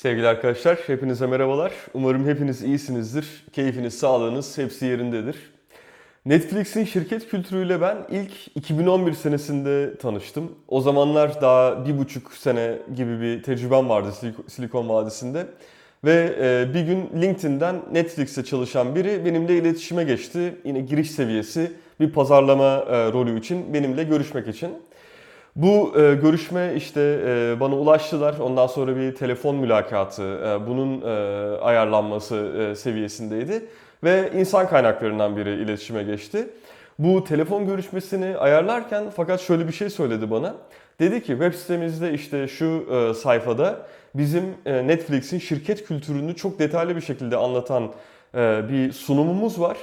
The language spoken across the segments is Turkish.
Sevgili arkadaşlar, hepinize merhabalar. Umarım hepiniz iyisinizdir. Keyfiniz, sağlığınız hepsi yerindedir. Netflix'in şirket kültürüyle ben ilk 2011 senesinde tanıştım. O zamanlar daha bir buçuk sene gibi bir tecrübem vardı Silik- Silikon Vadisi'nde. Ve e, bir gün LinkedIn'den Netflix'te çalışan biri benimle iletişime geçti. Yine giriş seviyesi bir pazarlama e, rolü için benimle görüşmek için. Bu e, görüşme işte e, bana ulaştılar. Ondan sonra bir telefon mülakatı, e, bunun e, ayarlanması e, seviyesindeydi. Ve insan kaynaklarından biri iletişime geçti. Bu telefon görüşmesini ayarlarken fakat şöyle bir şey söyledi bana. Dedi ki web sitemizde işte şu e, sayfada bizim e, Netflix'in şirket kültürünü çok detaylı bir şekilde anlatan e, bir sunumumuz var.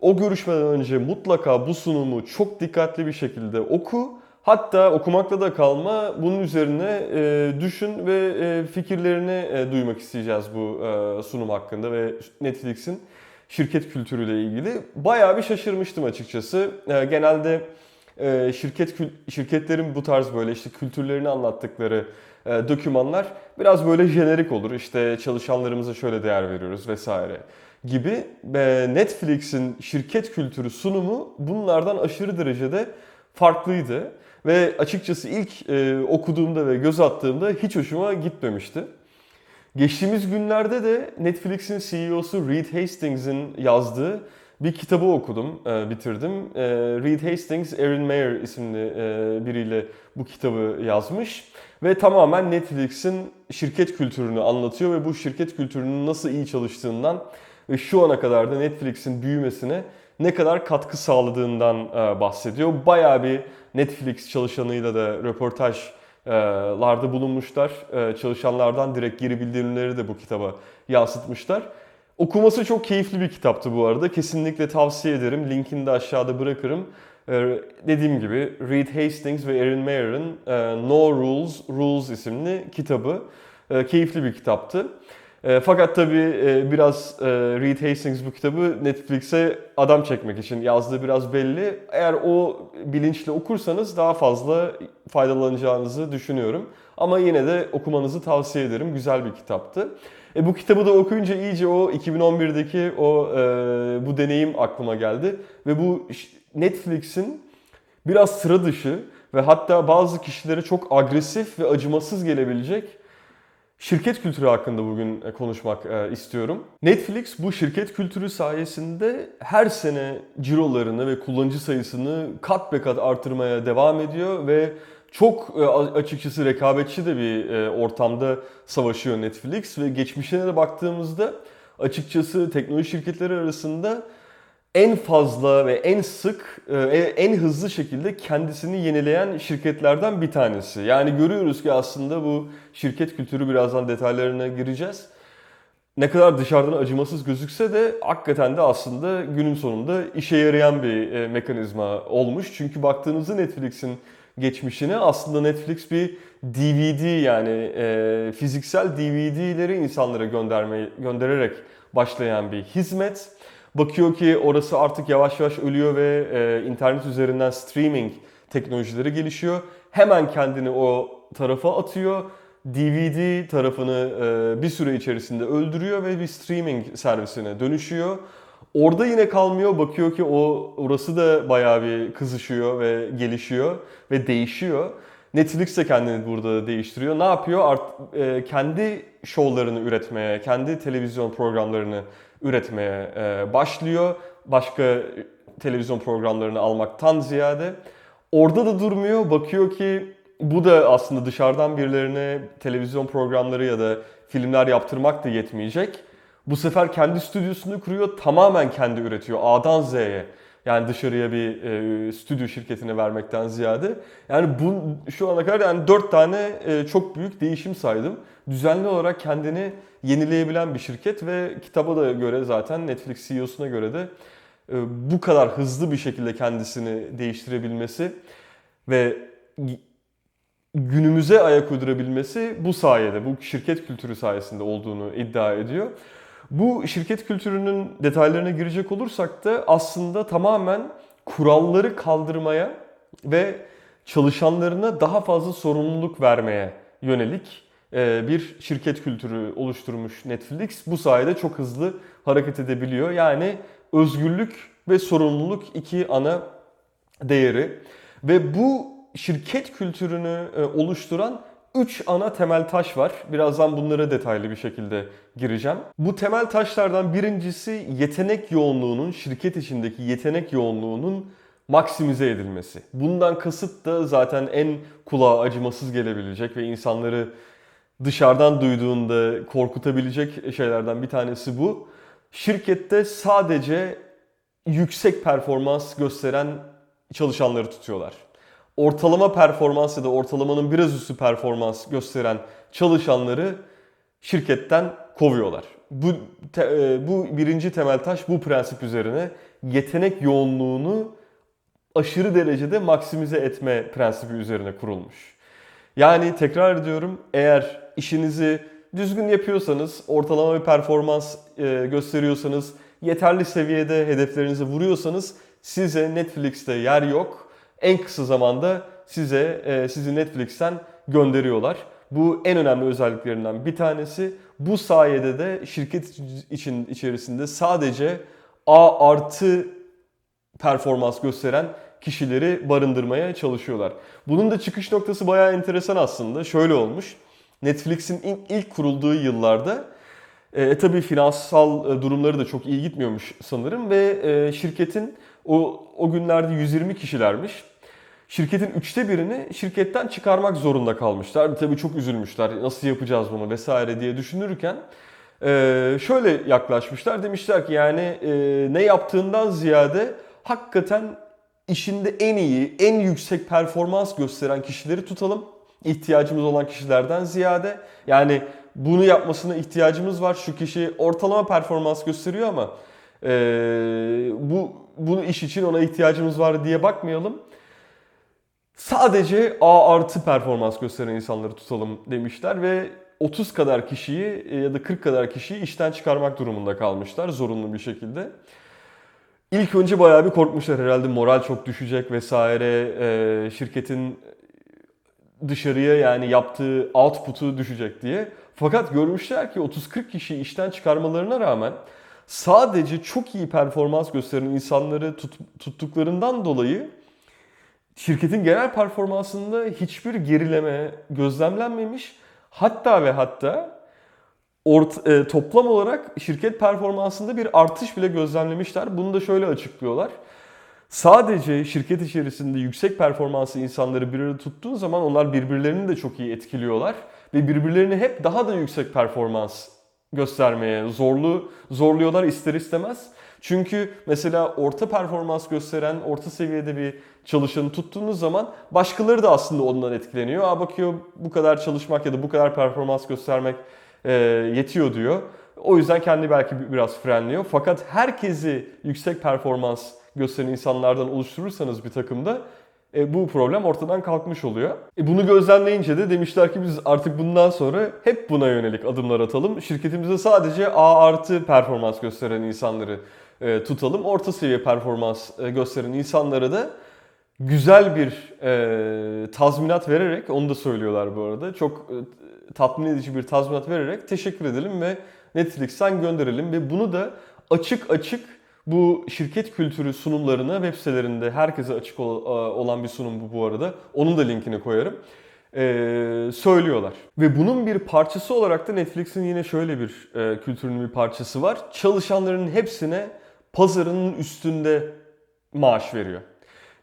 O görüşmeden önce mutlaka bu sunumu çok dikkatli bir şekilde oku. Hatta okumakla da kalma, bunun üzerine e, düşün ve e, fikirlerini e, duymak isteyeceğiz bu e, sunum hakkında ve Netflix'in şirket kültürüyle ilgili. Bayağı bir şaşırmıştım açıkçası. E, genelde e, şirket şirketlerin bu tarz böyle işte kültürlerini anlattıkları e, dokümanlar biraz böyle jenerik olur. İşte çalışanlarımıza şöyle değer veriyoruz vesaire gibi. Ve Netflix'in şirket kültürü sunumu bunlardan aşırı derecede farklıydı. Ve açıkçası ilk e, okuduğumda ve göz attığımda hiç hoşuma gitmemişti. Geçtiğimiz günlerde de Netflix'in CEO'su Reed Hastings'in yazdığı bir kitabı okudum, e, bitirdim. E, Reed Hastings, Erin Meyer isimli e, biriyle bu kitabı yazmış. Ve tamamen Netflix'in şirket kültürünü anlatıyor ve bu şirket kültürünün nasıl iyi çalıştığından ve şu ana kadar da Netflix'in büyümesine ne kadar katkı sağladığından e, bahsediyor. Bayağı bir Netflix çalışanıyla da röportajlarda bulunmuşlar. E, Çalışanlardan direkt geri bildirimleri de bu kitaba yansıtmışlar. Okuması çok keyifli bir kitaptı bu arada. Kesinlikle tavsiye ederim. Linkini de aşağıda bırakırım. Dediğim gibi Reed Hastings ve Erin Meyer'ın e, No Rules, Rules isimli kitabı. E, keyifli bir kitaptı. E, fakat tabii e, biraz e, Reed Hastings bu kitabı Netflix'e adam çekmek için yazdığı biraz belli. Eğer o bilinçle okursanız daha fazla faydalanacağınızı düşünüyorum. Ama yine de okumanızı tavsiye ederim. Güzel bir kitaptı. E, bu kitabı da okuyunca iyice o 2011'deki o e, bu deneyim aklıma geldi ve bu Netflix'in biraz sıra dışı ve hatta bazı kişilere çok agresif ve acımasız gelebilecek şirket kültürü hakkında bugün e, konuşmak e, istiyorum. Netflix bu şirket kültürü sayesinde her sene cirolarını ve kullanıcı sayısını kat be kat artırmaya devam ediyor ve çok e, açıkçası rekabetçi de bir ortamda savaşıyor Netflix ve geçmişine de baktığımızda açıkçası teknoloji şirketleri arasında en fazla ve en sık, e, en hızlı şekilde kendisini yenileyen şirketlerden bir tanesi. Yani görüyoruz ki aslında bu şirket kültürü birazdan detaylarına gireceğiz. Ne kadar dışarıdan acımasız gözükse de hakikaten de aslında günün sonunda işe yarayan bir e, mekanizma olmuş. Çünkü baktığınızda Netflix'in geçmişine aslında Netflix bir DVD yani e, fiziksel DVD'leri insanlara göndermeyi göndererek başlayan bir hizmet. Bakıyor ki orası artık yavaş yavaş ölüyor ve e, internet üzerinden streaming teknolojileri gelişiyor. Hemen kendini o tarafa atıyor. DVD tarafını e, bir süre içerisinde öldürüyor ve bir streaming servisine dönüşüyor. Orada yine kalmıyor. Bakıyor ki o orası da bayağı bir kızışıyor ve gelişiyor ve değişiyor. Netflix de kendini burada değiştiriyor. Ne yapıyor? Art, e, kendi şovlarını üretmeye, kendi televizyon programlarını üretmeye başlıyor. Başka televizyon programlarını almaktan ziyade. Orada da durmuyor. Bakıyor ki bu da aslında dışarıdan birilerine televizyon programları ya da filmler yaptırmak da yetmeyecek. Bu sefer kendi stüdyosunu kuruyor. Tamamen kendi üretiyor. A'dan Z'ye. Yani dışarıya bir e, stüdyo şirketine vermekten ziyade. Yani bu şu ana kadar yani dört tane e, çok büyük değişim saydım. Düzenli olarak kendini yenileyebilen bir şirket ve kitaba da göre zaten Netflix CEO'suna göre de e, bu kadar hızlı bir şekilde kendisini değiştirebilmesi ve günümüze ayak uydurabilmesi bu sayede, bu şirket kültürü sayesinde olduğunu iddia ediyor. Bu şirket kültürünün detaylarına girecek olursak da aslında tamamen kuralları kaldırmaya ve çalışanlarına daha fazla sorumluluk vermeye yönelik e, bir şirket kültürü oluşturmuş Netflix. Bu sayede çok hızlı hareket edebiliyor. Yani özgürlük ve sorumluluk iki ana değeri. Ve bu şirket kültürünü e, oluşturan 3 ana temel taş var. Birazdan bunlara detaylı bir şekilde gireceğim. Bu temel taşlardan birincisi yetenek yoğunluğunun, şirket içindeki yetenek yoğunluğunun maksimize edilmesi. Bundan kasıt da zaten en kulağa acımasız gelebilecek ve insanları dışarıdan duyduğunda korkutabilecek şeylerden bir tanesi bu. Şirkette sadece yüksek performans gösteren çalışanları tutuyorlar. Ortalama performans ya da ortalamanın biraz üstü performans gösteren çalışanları şirketten kovuyorlar. Bu te, e, bu birinci temel taş bu prensip üzerine yetenek yoğunluğunu aşırı derecede maksimize etme prensibi üzerine kurulmuş. Yani tekrar ediyorum eğer işinizi düzgün yapıyorsanız, ortalama bir performans e, gösteriyorsanız, yeterli seviyede hedeflerinizi vuruyorsanız size Netflix'te yer yok. En kısa zamanda size e, sizi Netflix'ten gönderiyorlar. Bu en önemli özelliklerinden bir tanesi. Bu sayede de şirket için içerisinde sadece A artı performans gösteren kişileri barındırmaya çalışıyorlar. Bunun da çıkış noktası bayağı enteresan aslında. Şöyle olmuş. Netflix'in ilk kurulduğu yıllarda e, tabii finansal e, durumları da çok iyi gitmiyormuş sanırım ve e, şirketin o, o günlerde 120 kişilermiş. Şirketin üçte birini şirketten çıkarmak zorunda kalmışlar. Tabii çok üzülmüşler. Nasıl yapacağız bunu vesaire diye düşünürken e, şöyle yaklaşmışlar. Demişler ki yani e, ne yaptığından ziyade hakikaten işinde en iyi, en yüksek performans gösteren kişileri tutalım. İhtiyacımız olan kişilerden ziyade. Yani bunu yapmasına ihtiyacımız var. Şu kişi ortalama performans gösteriyor ama e, iş için ona ihtiyacımız var diye bakmayalım. Sadece A artı performans gösteren insanları tutalım demişler ve 30 kadar kişiyi ya da 40 kadar kişiyi işten çıkarmak durumunda kalmışlar zorunlu bir şekilde. İlk önce bayağı bir korkmuşlar herhalde moral çok düşecek vesaire e, şirketin dışarıya yani yaptığı output'u düşecek diye. Fakat görmüşler ki 30-40 kişiyi işten çıkarmalarına rağmen sadece çok iyi performans gösteren insanları tut, tuttuklarından dolayı şirketin genel performansında hiçbir gerileme gözlemlenmemiş. Hatta ve hatta ort, e, toplam olarak şirket performansında bir artış bile gözlemlemişler. Bunu da şöyle açıklıyorlar. Sadece şirket içerisinde yüksek performanslı insanları bir arada tuttuğun zaman onlar birbirlerini de çok iyi etkiliyorlar ve birbirlerini hep daha da yüksek performans göstermeye zorlu zorluyorlar ister istemez. Çünkü mesela orta performans gösteren, orta seviyede bir çalışanı tuttuğunuz zaman başkaları da aslında ondan etkileniyor. Aa bakıyor bu kadar çalışmak ya da bu kadar performans göstermek e, yetiyor diyor. O yüzden kendi belki biraz frenliyor. Fakat herkesi yüksek performans gösteren insanlardan oluşturursanız bir takımda e, bu problem ortadan kalkmış oluyor. E, bunu gözlemleyince de demişler ki biz artık bundan sonra hep buna yönelik adımlar atalım. Şirketimizde sadece A artı performans gösteren insanları e, tutalım. Orta seviye performans e, gösteren insanlara da güzel bir e, tazminat vererek, onu da söylüyorlar bu arada, çok e, tatmin edici bir tazminat vererek teşekkür edelim ve Netflix'ten gönderelim ve bunu da açık açık bu şirket kültürü sunumlarına web sitelerinde herkese açık olan bir sunum bu bu arada. Onun da linkini koyarım. Ee, söylüyorlar. Ve bunun bir parçası olarak da Netflix'in yine şöyle bir e, kültürünün bir parçası var. Çalışanların hepsine pazarının üstünde maaş veriyor.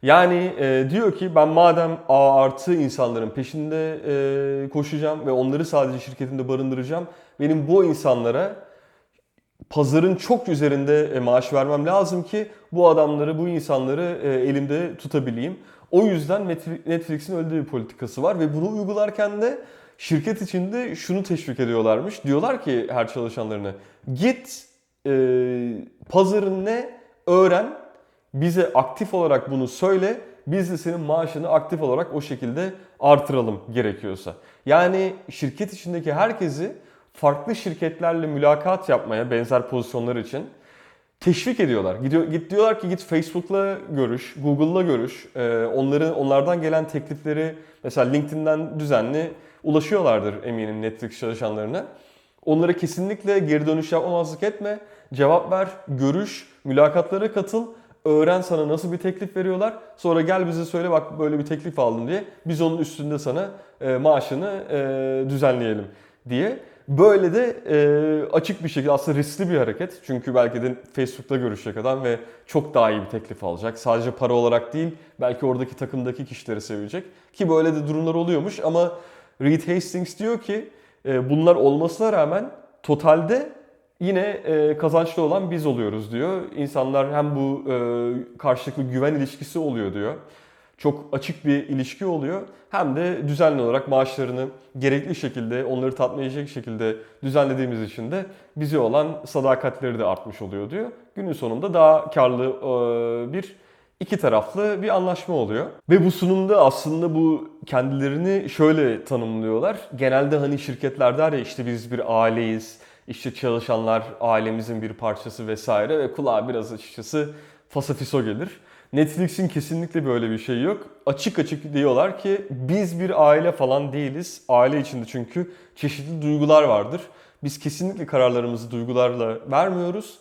Yani e, diyor ki ben madem A artı insanların peşinde e, koşacağım ve onları sadece şirketimde barındıracağım. Benim bu insanlara pazarın çok üzerinde e, maaş vermem lazım ki bu adamları, bu insanları e, elimde tutabileyim. O yüzden Netflix'in öyle bir politikası var ve bunu uygularken de şirket içinde şunu teşvik ediyorlarmış. Diyorlar ki her çalışanlarına git e, pazarın ne öğren bize aktif olarak bunu söyle biz de senin maaşını aktif olarak o şekilde artıralım gerekiyorsa. Yani şirket içindeki herkesi farklı şirketlerle mülakat yapmaya benzer pozisyonlar için teşvik ediyorlar. Gidiyor, git diyorlar ki git Facebook'la görüş, Google'la görüş. Ee, onları onlardan gelen teklifleri mesela LinkedIn'den düzenli ulaşıyorlardır eminim Netflix çalışanlarına. Onlara kesinlikle geri dönüş yapmamazlık etme. Cevap ver, görüş, mülakatlara katıl. Öğren sana nasıl bir teklif veriyorlar. Sonra gel bize söyle bak böyle bir teklif aldım diye. Biz onun üstünde sana e, maaşını e, düzenleyelim diye. Böyle de e, açık bir şekilde aslında riskli bir hareket. Çünkü belki de Facebook'ta görüşecek adam ve çok daha iyi bir teklif alacak. Sadece para olarak değil belki oradaki takımdaki kişileri sevecek. Ki böyle de durumlar oluyormuş ama Reed Hastings diyor ki e, bunlar olmasına rağmen totalde yine e, kazançlı olan biz oluyoruz diyor. İnsanlar hem bu e, karşılıklı güven ilişkisi oluyor diyor. Çok açık bir ilişki oluyor. Hem de düzenli olarak maaşlarını gerekli şekilde, onları tatmin edecek şekilde düzenlediğimiz için de bize olan sadakatleri de artmış oluyor diyor. Günün sonunda daha karlı e, bir iki taraflı bir anlaşma oluyor. Ve bu sunumda aslında bu kendilerini şöyle tanımlıyorlar. Genelde hani şirketler der ya işte biz bir aileyiz, işte çalışanlar ailemizin bir parçası vesaire ve kulağa biraz açıkçası fasafiso gelir. Netflix'in kesinlikle böyle bir şey yok. Açık açık diyorlar ki biz bir aile falan değiliz. Aile içinde çünkü çeşitli duygular vardır. Biz kesinlikle kararlarımızı duygularla vermiyoruz.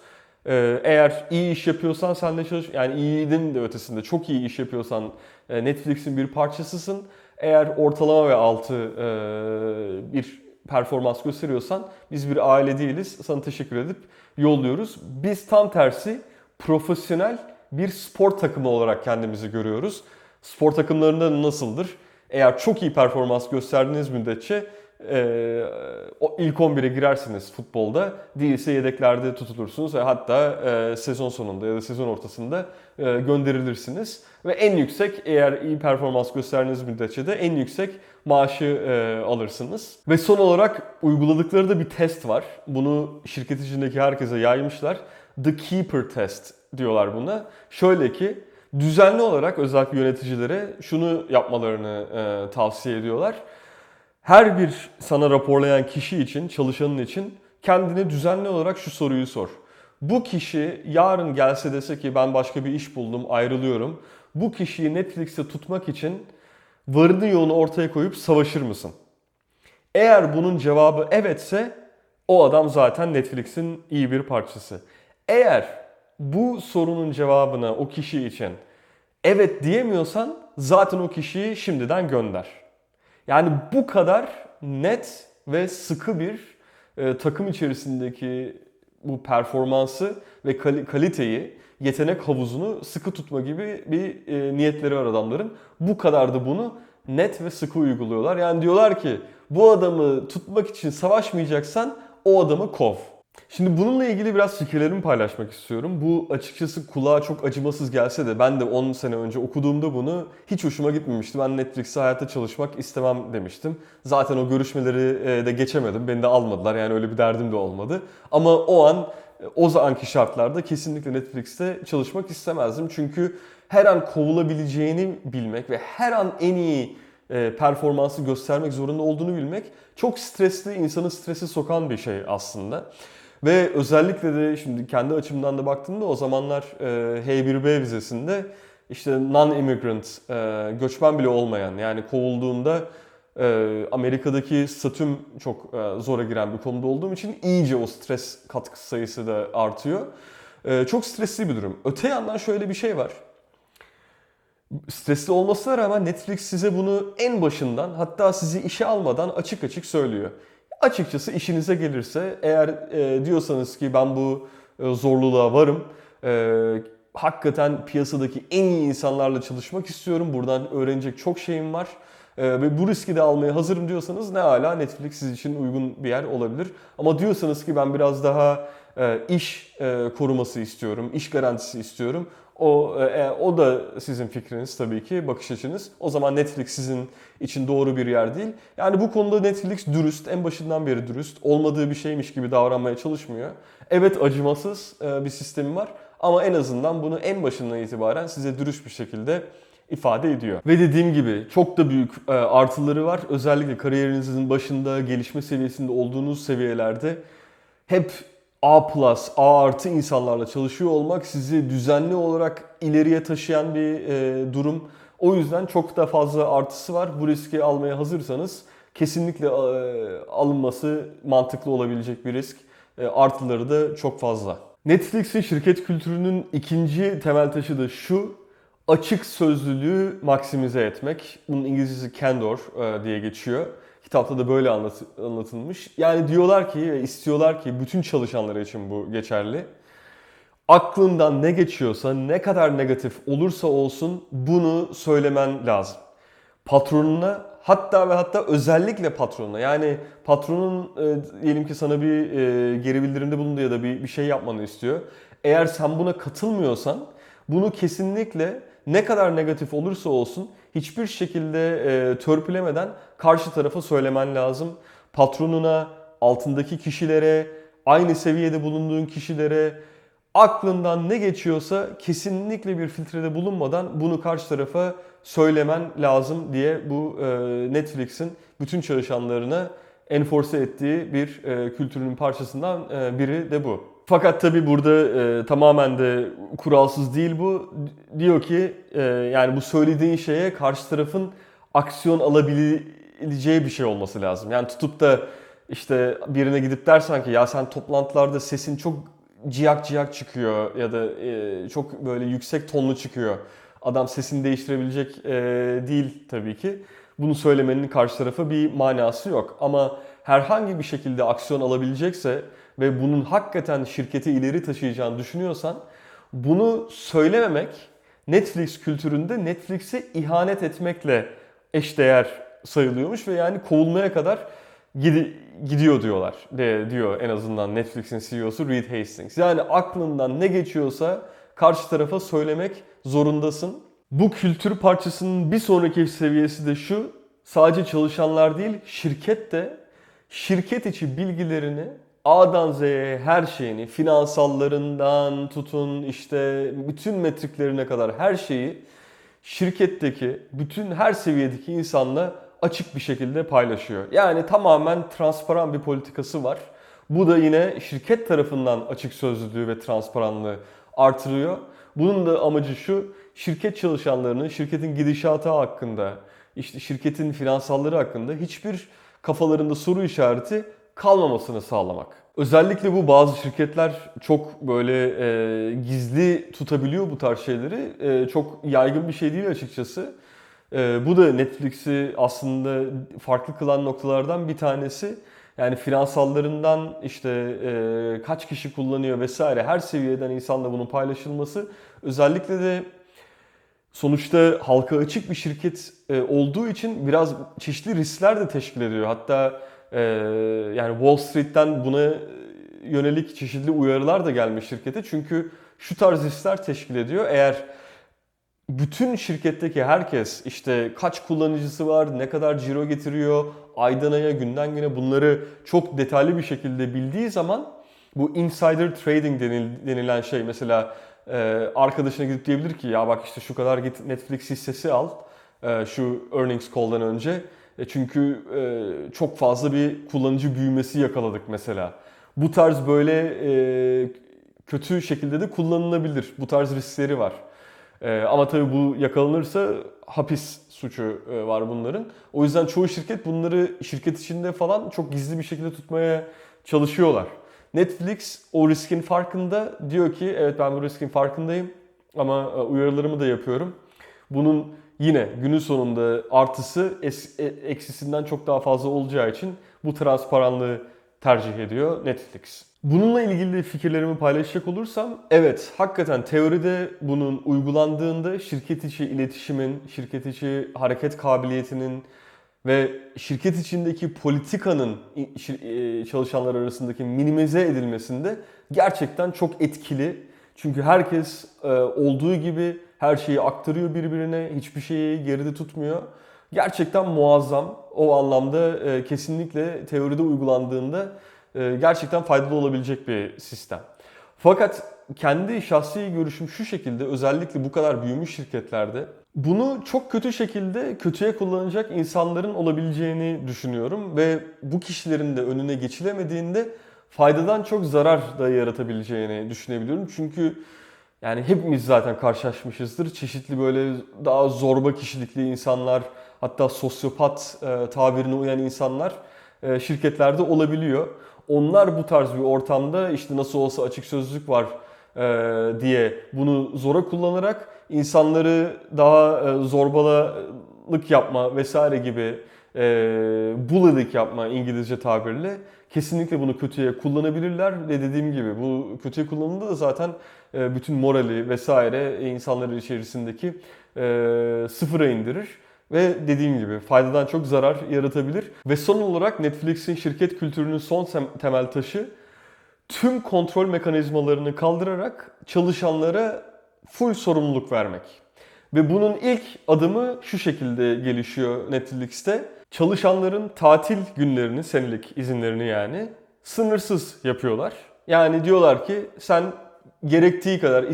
Ee, eğer iyi iş yapıyorsan sen de çalış, yani iyinin de ötesinde çok iyi iş yapıyorsan e, Netflix'in bir parçasısın. Eğer ortalama ve altı e, bir performans gösteriyorsan biz bir aile değiliz. Sana teşekkür edip yolluyoruz. Biz tam tersi profesyonel bir spor takımı olarak kendimizi görüyoruz. Spor takımlarında nasıldır? Eğer çok iyi performans gösterdiğiniz müddetçe e, o ilk 11'e girersiniz futbolda. Değilse yedeklerde tutulursunuz ve hatta e, sezon sonunda ya da sezon ortasında e, gönderilirsiniz. Ve en yüksek eğer iyi performans gösterdiğiniz müddetçe de en yüksek maaşı e, alırsınız. Ve son olarak uyguladıkları da bir test var. Bunu şirket içindeki herkese yaymışlar. The Keeper Test diyorlar buna. Şöyle ki düzenli olarak özellikle yöneticilere şunu yapmalarını e, tavsiye ediyorlar. Her bir sana raporlayan kişi için, çalışanın için kendine düzenli olarak şu soruyu sor. Bu kişi yarın gelse dese ki ben başka bir iş buldum, ayrılıyorum. Bu kişiyi Netflix'te tutmak için varını yoğunu ortaya koyup savaşır mısın? Eğer bunun cevabı evetse o adam zaten Netflix'in iyi bir parçası. Eğer bu sorunun cevabına o kişi için evet diyemiyorsan zaten o kişiyi şimdiden gönder. Yani bu kadar net ve sıkı bir e, takım içerisindeki bu performansı ve kaliteyi, yetenek havuzunu sıkı tutma gibi bir e, niyetleri var adamların. Bu kadar da bunu net ve sıkı uyguluyorlar. Yani diyorlar ki bu adamı tutmak için savaşmayacaksan o adamı kov. Şimdi bununla ilgili biraz fikirlerimi paylaşmak istiyorum. Bu açıkçası kulağa çok acımasız gelse de ben de 10 sene önce okuduğumda bunu hiç hoşuma gitmemişti. Ben Netflix'te hayatta çalışmak istemem demiştim. Zaten o görüşmeleri e, de geçemedim. Beni de almadılar. Yani öyle bir derdim de olmadı. Ama o an o zamanki şartlarda kesinlikle Netflix'te çalışmak istemezdim. Çünkü her an kovulabileceğini bilmek ve her an en iyi e, performansı göstermek zorunda olduğunu bilmek çok stresli, insanı strese sokan bir şey aslında. Ve özellikle de şimdi kendi açımdan da baktığımda o zamanlar e, H1B vizesinde işte non-immigrant, e, göçmen bile olmayan yani kovulduğunda e, Amerika'daki statüm çok e, zora giren bir konuda olduğum için iyice o stres katkı sayısı da artıyor. Çok stresli bir durum. Öte yandan şöyle bir şey var. Stresli olmasına rağmen Netflix size bunu en başından hatta sizi işe almadan açık açık söylüyor. Açıkçası işinize gelirse eğer e, diyorsanız ki ben bu e, zorluluğa varım, e, hakikaten piyasadaki en iyi insanlarla çalışmak istiyorum, buradan öğrenecek çok şeyim var e, ve bu riski de almaya hazırım diyorsanız ne ala Netflix siz için uygun bir yer olabilir. Ama diyorsanız ki ben biraz daha e, iş e, koruması istiyorum, iş garantisi istiyorum. O, e, o da sizin fikriniz tabii ki, bakış açınız. O zaman Netflix sizin için doğru bir yer değil. Yani bu konuda Netflix dürüst, en başından beri dürüst. Olmadığı bir şeymiş gibi davranmaya çalışmıyor. Evet acımasız e, bir sistemi var ama en azından bunu en başından itibaren size dürüst bir şekilde ifade ediyor. Ve dediğim gibi çok da büyük e, artıları var. Özellikle kariyerinizin başında, gelişme seviyesinde olduğunuz seviyelerde hep A+, A artı insanlarla çalışıyor olmak sizi düzenli olarak ileriye taşıyan bir e, durum. O yüzden çok da fazla artısı var. Bu riski almaya hazırsanız kesinlikle e, alınması mantıklı olabilecek bir risk. E, artıları da çok fazla. Netflix'in şirket kültürünün ikinci temel taşı da şu. Açık sözlülüğü maksimize etmek. Bunun İngilizcesi candor e, diye geçiyor. Kitapta da böyle anlat, anlatılmış. Yani diyorlar ki ve istiyorlar ki bütün çalışanlar için bu geçerli. Aklından ne geçiyorsa, ne kadar negatif olursa olsun bunu söylemen lazım. Patronuna hatta ve hatta özellikle patronuna yani patronun e, diyelim ki sana bir e, geri bildirimde bulundu ya da bir, bir şey yapmanı istiyor. Eğer sen buna katılmıyorsan bunu kesinlikle ne kadar negatif olursa olsun hiçbir şekilde e, törpülemeden karşı tarafa söylemen lazım. Patronuna, altındaki kişilere, aynı seviyede bulunduğun kişilere aklından ne geçiyorsa kesinlikle bir filtrede bulunmadan bunu karşı tarafa söylemen lazım diye bu e, Netflix'in bütün çalışanlarına enforce ettiği bir e, kültürünün parçasından e, biri de bu. Fakat tabi burada e, tamamen de kuralsız değil bu. Diyor ki e, yani bu söylediğin şeye karşı tarafın aksiyon alabileceği bir şey olması lazım. Yani tutup da işte birine gidip dersen ki ya sen toplantılarda sesin çok ciyak ciyak çıkıyor ya da e, çok böyle yüksek tonlu çıkıyor. Adam sesini değiştirebilecek e, değil tabii ki. Bunu söylemenin karşı tarafa bir manası yok. Ama herhangi bir şekilde aksiyon alabilecekse ve bunun hakikaten şirketi ileri taşıyacağını düşünüyorsan bunu söylememek Netflix kültüründe Netflix'e ihanet etmekle eşdeğer sayılıyormuş ve yani kovulmaya kadar gidiyor diyorlar. De, diyor en azından Netflix'in CEO'su Reed Hastings. Yani aklından ne geçiyorsa karşı tarafa söylemek zorundasın. Bu kültür parçasının bir sonraki seviyesi de şu. Sadece çalışanlar değil, şirket de şirket içi bilgilerini A'dan Z'ye her şeyini, finansallarından tutun işte bütün metriklerine kadar her şeyi şirketteki bütün her seviyedeki insanla açık bir şekilde paylaşıyor. Yani tamamen transparan bir politikası var. Bu da yine şirket tarafından açık sözlülüğü ve transparanlığı artırıyor. Bunun da amacı şu, şirket çalışanlarının şirketin gidişatı hakkında, işte şirketin finansalları hakkında hiçbir kafalarında soru işareti kalmamasını sağlamak. Özellikle bu bazı şirketler çok böyle e, gizli tutabiliyor bu tarz şeyleri. E, çok yaygın bir şey değil açıkçası. E, bu da Netflix'i aslında farklı kılan noktalardan bir tanesi. Yani finansallarından işte e, kaç kişi kullanıyor vesaire her seviyeden insanla bunun paylaşılması özellikle de sonuçta halka açık bir şirket e, olduğu için biraz çeşitli riskler de teşkil ediyor. Hatta e, yani Wall Street'ten buna yönelik çeşitli uyarılar da gelmiş şirkete. Çünkü şu tarz riskler teşkil ediyor. Eğer bütün şirketteki herkes işte kaç kullanıcısı var, ne kadar ciro getiriyor, aydan aya, günden güne bunları çok detaylı bir şekilde bildiği zaman bu insider trading denilen şey mesela e, arkadaşına gidip diyebilir ki ya bak işte şu kadar git Netflix hissesi al e, şu earnings call'dan önce. E, çünkü çok fazla bir kullanıcı büyümesi yakaladık mesela. Bu tarz böyle kötü şekilde de kullanılabilir. Bu tarz riskleri var. Ee, ama tabii bu yakalanırsa hapis suçu e, var bunların. O yüzden çoğu şirket bunları şirket içinde falan çok gizli bir şekilde tutmaya çalışıyorlar. Netflix o riskin farkında diyor ki evet ben bu riskin farkındayım ama e, uyarılarımı da yapıyorum. Bunun yine günün sonunda artısı e, eksisinden çok daha fazla olacağı için bu transparanlığı tercih ediyor Netflix. Bununla ilgili fikirlerimi paylaşacak olursam, evet hakikaten teoride bunun uygulandığında şirket içi iletişimin, şirket içi hareket kabiliyetinin ve şirket içindeki politikanın e, çalışanlar arasındaki minimize edilmesinde gerçekten çok etkili. Çünkü herkes e, olduğu gibi her şeyi aktarıyor birbirine, hiçbir şeyi geride tutmuyor. Gerçekten muazzam. O anlamda e, kesinlikle teoride uygulandığında e, gerçekten faydalı olabilecek bir sistem. Fakat kendi şahsi görüşüm şu şekilde özellikle bu kadar büyümüş şirketlerde bunu çok kötü şekilde kötüye kullanacak insanların olabileceğini düşünüyorum ve bu kişilerin de önüne geçilemediğinde faydadan çok zarar da yaratabileceğini düşünebiliyorum. Çünkü yani hepimiz zaten karşılaşmışızdır. Çeşitli böyle daha zorba kişilikli insanlar hatta sosyopat e, tabirine uyan insanlar e, şirketlerde olabiliyor. Onlar bu tarz bir ortamda işte nasıl olsa açık sözlük var e, diye bunu zora kullanarak insanları daha e, zorbalalık yapma vesaire gibi e, bullying yapma İngilizce tabirle kesinlikle bunu kötüye kullanabilirler ve dediğim gibi bu kötüye kullanımda da zaten e, bütün morali vesaire insanların içerisindeki e, sıfıra indirir ve dediğim gibi faydadan çok zarar yaratabilir. Ve son olarak Netflix'in şirket kültürünün son tem- temel taşı tüm kontrol mekanizmalarını kaldırarak çalışanlara full sorumluluk vermek. Ve bunun ilk adımı şu şekilde gelişiyor Netflix'te. Çalışanların tatil günlerini, senelik izinlerini yani sınırsız yapıyorlar. Yani diyorlar ki sen gerektiği kadar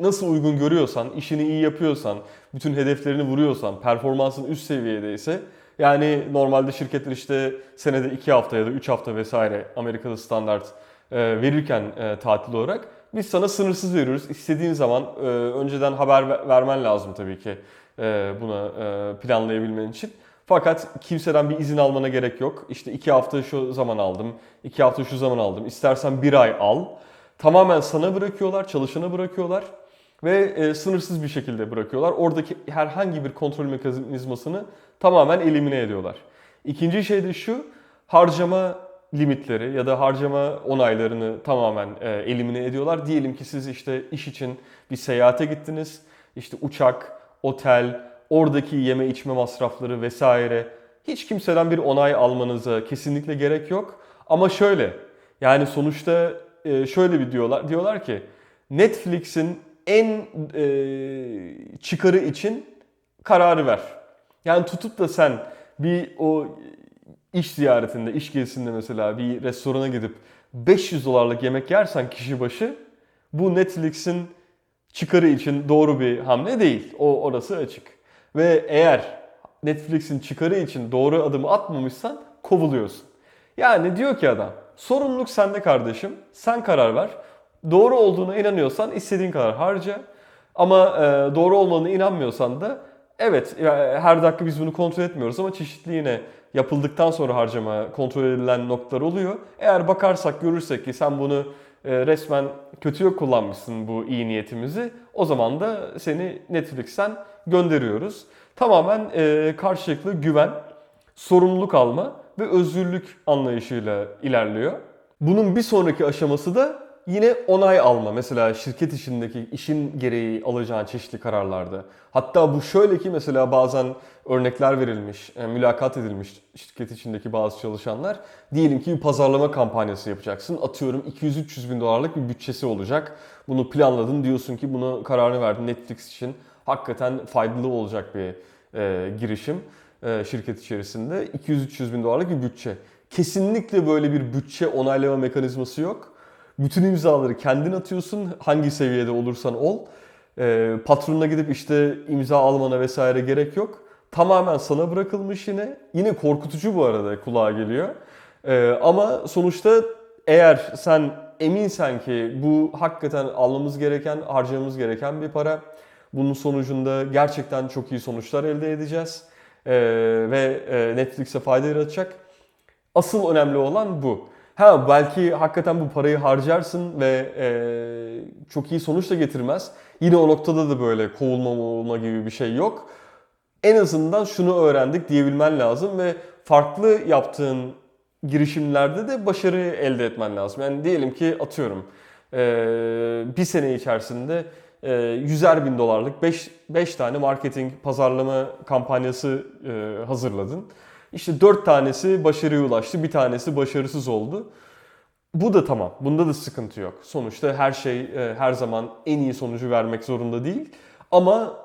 nasıl uygun görüyorsan, işini iyi yapıyorsan, bütün hedeflerini vuruyorsan, performansın üst seviyedeyse yani normalde şirketler işte senede 2 hafta ya da 3 hafta vesaire Amerika'da standart e, verirken e, tatil olarak biz sana sınırsız veriyoruz. İstediğin zaman e, önceden haber ver- vermen lazım tabii ki buna planlayabilmen için. Fakat kimseden bir izin almana gerek yok. İşte iki hafta şu zaman aldım, iki hafta şu zaman aldım. İstersen bir ay al. Tamamen sana bırakıyorlar, çalışana bırakıyorlar ve e, sınırsız bir şekilde bırakıyorlar. Oradaki herhangi bir kontrol mekanizmasını tamamen elimine ediyorlar. İkinci şey de şu, harcama limitleri ya da harcama onaylarını tamamen e, elimine ediyorlar. Diyelim ki siz işte iş için bir seyahate gittiniz. İşte uçak, otel, oradaki yeme içme masrafları vesaire. Hiç kimseden bir onay almanıza kesinlikle gerek yok. Ama şöyle, yani sonuçta e, şöyle bir diyorlar. Diyorlar ki Netflix'in en e, çıkarı için kararı ver. Yani tutup da sen bir o iş ziyaretinde, iş gezisinde mesela bir restorana gidip 500 dolarlık yemek yersen kişi başı bu Netflix'in çıkarı için doğru bir hamle değil. O orası açık. Ve eğer Netflix'in çıkarı için doğru adımı atmamışsan kovuluyorsun. Yani diyor ki adam, sorumluluk sende kardeşim. Sen karar ver. Doğru olduğuna inanıyorsan istediğin kadar harca. Ama e, doğru olmadığına inanmıyorsan da evet her dakika biz bunu kontrol etmiyoruz ama çeşitli yine yapıldıktan sonra harcama kontrol edilen noktalar oluyor. Eğer bakarsak görürsek ki sen bunu resmen kötüye kullanmışsın bu iyi niyetimizi o zaman da seni Netflix'ten gönderiyoruz. Tamamen e, karşılıklı güven, sorumluluk alma ve özgürlük anlayışıyla ilerliyor. Bunun bir sonraki aşaması da yine onay alma. Mesela şirket içindeki işin gereği alacağın çeşitli kararlarda. Hatta bu şöyle ki mesela bazen örnekler verilmiş, e, mülakat edilmiş şirket içindeki bazı çalışanlar. Diyelim ki bir pazarlama kampanyası yapacaksın. Atıyorum 200-300 bin dolarlık bir bütçesi olacak. Bunu planladın diyorsun ki buna kararını verdin Netflix için. Hakikaten faydalı olacak bir e, girişim e, şirket içerisinde. 200-300 bin dolarlık bir bütçe. Kesinlikle böyle bir bütçe onaylama mekanizması yok. Bütün imzaları kendin atıyorsun hangi seviyede olursan ol. E, patronuna gidip işte imza almana vesaire gerek yok. Tamamen sana bırakılmış yine. Yine korkutucu bu arada kulağa geliyor. E, ama sonuçta eğer sen eminsen ki bu hakikaten almamız gereken, harcamamız gereken bir para. Bunun sonucunda gerçekten çok iyi sonuçlar elde edeceğiz. E, ve Netflix'e fayda yaratacak. Asıl önemli olan bu. Ha belki hakikaten bu parayı harcarsın ve e, çok iyi sonuç da getirmez. Yine o noktada da böyle kovulma movulma gibi bir şey yok. En azından şunu öğrendik diyebilmen lazım ve farklı yaptığın girişimlerde de başarı elde etmen lazım. Yani diyelim ki atıyorum e, bir sene içerisinde e, yüzer bin dolarlık 5 5 tane marketing pazarlama kampanyası e, hazırladın. İşte 4 tanesi başarıya ulaştı, bir tanesi başarısız oldu. Bu da tamam. Bunda da sıkıntı yok. Sonuçta her şey e, her zaman en iyi sonucu vermek zorunda değil. Ama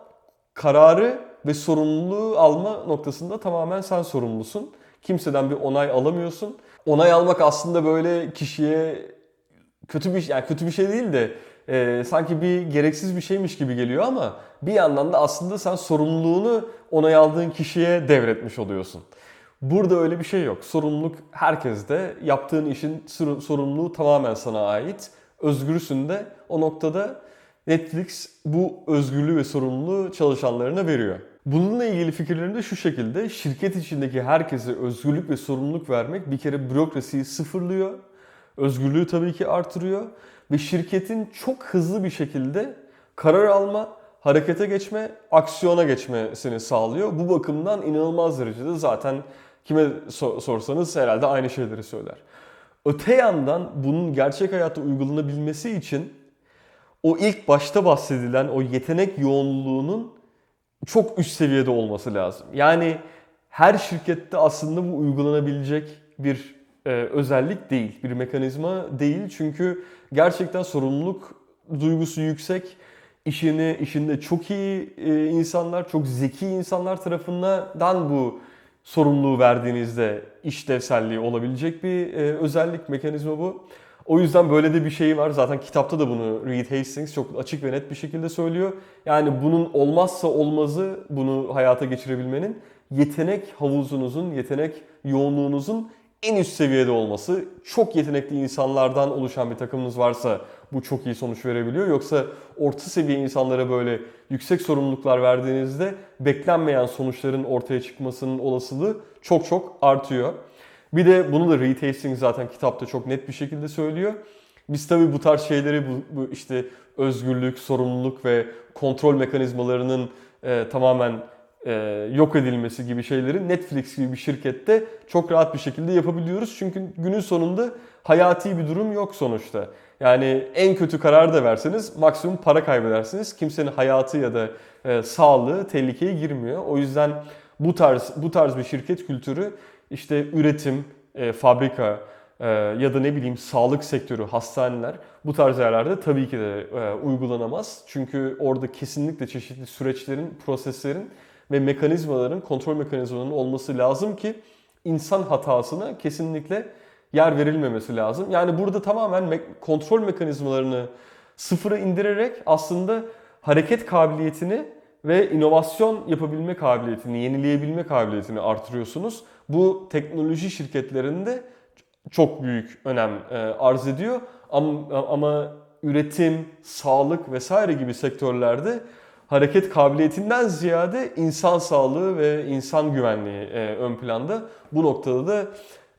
kararı ve sorumluluğu alma noktasında tamamen sen sorumlusun. Kimseden bir onay alamıyorsun. Onay almak aslında böyle kişiye kötü bir yani kötü bir şey değil de e, sanki bir gereksiz bir şeymiş gibi geliyor ama bir yandan da aslında sen sorumluluğunu onay aldığın kişiye devretmiş oluyorsun. Burada öyle bir şey yok. Sorumluluk herkeste. Yaptığın işin sor- sorumluluğu tamamen sana ait. Özgürsün de o noktada Netflix bu özgürlüğü ve sorumluluğu çalışanlarına veriyor. Bununla ilgili fikirlerim de şu şekilde. Şirket içindeki herkese özgürlük ve sorumluluk vermek bir kere bürokrasiyi sıfırlıyor. Özgürlüğü tabii ki artırıyor. Ve şirketin çok hızlı bir şekilde karar alma, harekete geçme, aksiyona geçmesini sağlıyor. Bu bakımdan inanılmaz derecede zaten kime so- sorsanız herhalde aynı şeyleri söyler. Öte yandan bunun gerçek hayatta uygulanabilmesi için o ilk başta bahsedilen o yetenek yoğunluğunun çok üst seviyede olması lazım. Yani her şirkette aslında bu uygulanabilecek bir e, özellik değil, bir mekanizma değil. Çünkü gerçekten sorumluluk duygusu yüksek, işini işinde çok iyi e, insanlar, çok zeki insanlar tarafından bu sorumluluğu verdiğinizde işlevselliği olabilecek bir e, özellik, mekanizma bu. O yüzden böyle de bir şey var. Zaten kitapta da bunu Reed Hastings çok açık ve net bir şekilde söylüyor. Yani bunun olmazsa olmazı bunu hayata geçirebilmenin yetenek havuzunuzun, yetenek yoğunluğunuzun en üst seviyede olması. Çok yetenekli insanlardan oluşan bir takımınız varsa bu çok iyi sonuç verebiliyor. Yoksa orta seviye insanlara böyle yüksek sorumluluklar verdiğinizde beklenmeyen sonuçların ortaya çıkmasının olasılığı çok çok artıyor. Bir de bunu da Reed Hastings zaten kitapta çok net bir şekilde söylüyor. Biz tabii bu tarz şeyleri bu, bu işte özgürlük, sorumluluk ve kontrol mekanizmalarının e, tamamen e, yok edilmesi gibi şeyleri Netflix gibi bir şirkette çok rahat bir şekilde yapabiliyoruz. Çünkü günün sonunda hayati bir durum yok sonuçta. Yani en kötü karar da verseniz maksimum para kaybedersiniz. Kimsenin hayatı ya da e, sağlığı tehlikeye girmiyor. O yüzden bu tarz bu tarz bir şirket kültürü işte üretim, e, fabrika e, ya da ne bileyim sağlık sektörü, hastaneler bu tarz yerlerde tabii ki de e, uygulanamaz. Çünkü orada kesinlikle çeşitli süreçlerin, proseslerin ve mekanizmaların, kontrol mekanizmalarının olması lazım ki insan hatasına kesinlikle yer verilmemesi lazım. Yani burada tamamen me- kontrol mekanizmalarını sıfıra indirerek aslında hareket kabiliyetini ve inovasyon yapabilme kabiliyetini, yenileyebilme kabiliyetini artırıyorsunuz. Bu teknoloji şirketlerinde çok büyük önem e, arz ediyor. Ama, ama üretim, sağlık vesaire gibi sektörlerde hareket kabiliyetinden ziyade insan sağlığı ve insan güvenliği e, ön planda. Bu noktada da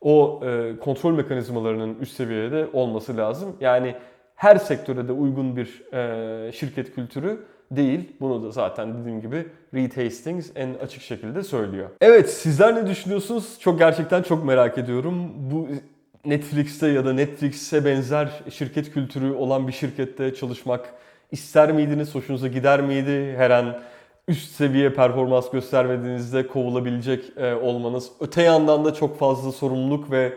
o e, kontrol mekanizmalarının üst seviyede olması lazım. Yani her sektöre de uygun bir e, şirket kültürü değil. Bunu da zaten dediğim gibi Reed Hastings en açık şekilde söylüyor. Evet sizler ne düşünüyorsunuz? Çok gerçekten çok merak ediyorum. Bu Netflix'te ya da Netflix'e benzer şirket kültürü olan bir şirkette çalışmak ister miydiniz? Hoşunuza gider miydi? Her an üst seviye performans göstermediğinizde kovulabilecek e, olmanız. Öte yandan da çok fazla sorumluluk ve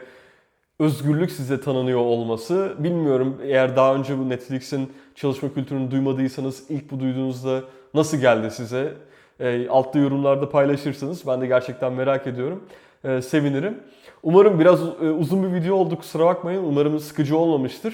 özgürlük size tanınıyor olması. Bilmiyorum eğer daha önce bu Netflix'in çalışma kültürünü duymadıysanız ilk bu duyduğunuzda nasıl geldi size? E, altta yorumlarda paylaşırsanız ben de gerçekten merak ediyorum. E, sevinirim. Umarım biraz e, uzun bir video oldu kusura bakmayın. Umarım sıkıcı olmamıştır.